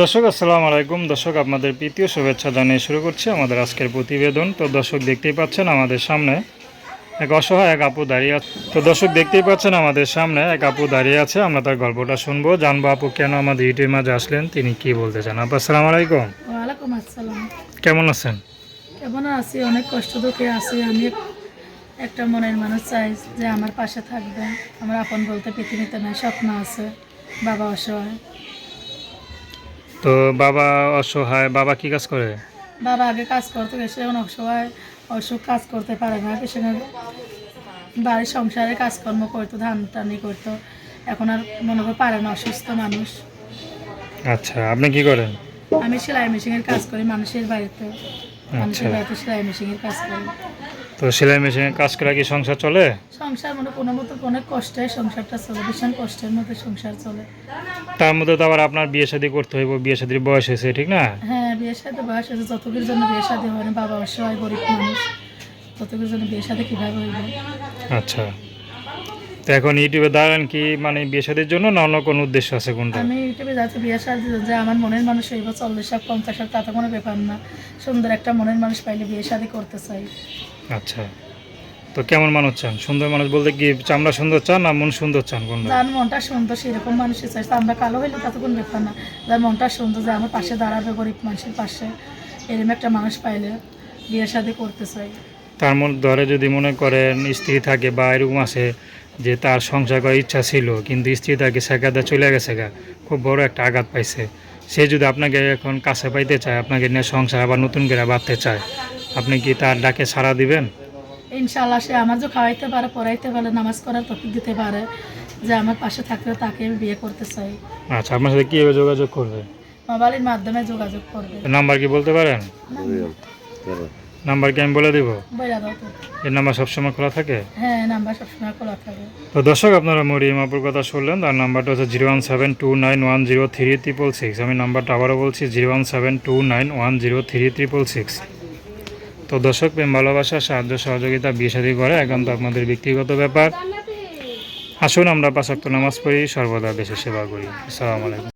দর্শক আসসালামু আলাইকুম। দর্শক আপনাদের প্রীতীয় শুভেচ্ছা জানিয়ে শুরু করছি আমাদের আজকের প্রতিবেদন। তো দর্শক দেখতেই পাচ্ছেন আমাদের সামনে এক অসহায় এক আপু দাঁড়িয়ে আছে। তো দর্শক দেখতেই পাচ্ছেন আমাদের সামনে এক আপু দাঁড়িয়ে আছে। আমরা তার গল্পটা শুনব। জানব আপু কেন আমাদের ইউটিউবের মাঝে আসলেন? তিনি কি বলতে চান? আপু আসসালামু আলাইকুম। ওয়ালাইকুম আসসালাম। কেমন আছেন? কেমন আছি? অনেক কষ্ট দুঃখে আছি। আমি একটা মনের মানুষ চাই যে আমার পাশে থাকবে। আমার আপন বলতে পৃথিবীতে নাই স্বপ্ন আছে। বাবা অসহায়। তো বাবা অসহায় বাবা কি কাজ করে? বাবা আগে কাজ করতে গেছে এখন অসহায় অসুখ কাজ করতে পারে না সেখানে বাড়ির সংসারে কাজকর্ম করতো ধান টানি করতো এখন আর মনে করে পারে না অসুস্থ মানুষ। আচ্ছা আপনি কি করেন? আমি সেলাই মেশিনের কাজ করি মানুষের বাড়িতে মানুষের আচ্ছা। বাড়িতে সেলাই মেশিনের কাজ করি। তো সেলাই মেশিনে কাজ করে কি সংসার চলে? সংসার মানে কোনো মতো অনেক কষ্টে সংসারটা চলে ভীষণ কষ্টের মধ্যে সংসার চলে। তার মধ্যে তো আবার আপনার বিয়ে শাদী করতে হইব বিয়ে শাদীর বয়স হয়েছে ঠিক না? হ্যাঁ বিয়ে শাদী বয়স হয়েছে যতগুলির জন্য বিয়ে শাদী হয় না বাবা অসহায় গরিব মানুষ ততগুলির জন্য বিয়ে শাদী কীভাবে হইবে? আচ্ছা। তো এখন ইউটিউবে দাঁড়ান কি মানে বিয়ে শাদীর জন্য না অন্য কোনো উদ্দেশ্য আছে কোনটা? আমি ইউটিউবে যাচ্ছি বিয়ে সাথে যে আমার মনের মানুষ হইব চল্লিশ সাল পঞ্চাশ সাল তাতে কোনো ব্যাপার না। সুন্দর একটা মনের মানুষ পাইলে বিয়ে সাথে করতে চাই। আচ্ছা। তো কেমন মানুষ চান? সুন্দর মানুষ বলতে কি চামড়া সুন্দর চান না মন সুন্দর চান কোনটা? যার মনটা সুন্দর সেরকম মানুষই চাই। আমরা কালো হইলে তাতে কোনো ব্যাপার না। যার মনটা সুন্দর যে আমার পাশে দাঁড়াবে গরিব মানুষের পাশে এরকম একটা মানুষ পাইলে বিয়ে সাথে করতে চাই। তার মধ্যে ধরে যদি মনে করেন স্ত্রী থাকে বা এরকম আছে যে তার সংসার করার ইচ্ছা ছিল কিন্তু স্ত্রী তাকে শেখাতে চলে গেছে গা। খুব বড় একটা আঘাত পাইছে। সে যদি আপনাকে এখন কাছে পাইতে চায় আপনাকে নিয়ে সংসার আবার নতুন করে বাঁধতে চায় আপনি কি তার ডাকে সাড়া দিবেন? ইনশাল্লাহ সে আমার যে খাওয়াইতে পারে পড়াইতে পারে নামাজ করার তফিক দিতে পারে যে আমার পাশে থাকলে তাকে আমি বিয়ে করতে চাই। আচ্ছা আপনার সাথে কীভাবে যোগাযোগ করবে? মোবাইলের মাধ্যমে যোগাযোগ করবে। নাম্বার কি বলতে পারেন? নাম্বার কি আমি বলে দিব? এই নাম্বার সবসময় খোলা থাকে? হ্যাঁ নাম্বার সবসময় খোলা থাকে। তো দর্শক আপনারা মরিয়ম আপুর কথা শুনলেন তার নাম্বারটা হচ্ছে zero one seven two nine one zero three triple six আমি নাম্বারটা আবারও বলছি zero one seven two nine one zero three triple six তো দর্শক প্রেম ভালোবাসা সাহায্য সহযোগিতা বিয়ে শাদী করে একান্ত আপনাদের ব্যক্তিগত ব্যাপার। আসুন আমরা পাঁচাক্ত নামাজ পড়ি সর্বদা দেশের সেবা করি। আসসালামু আলাইকুম।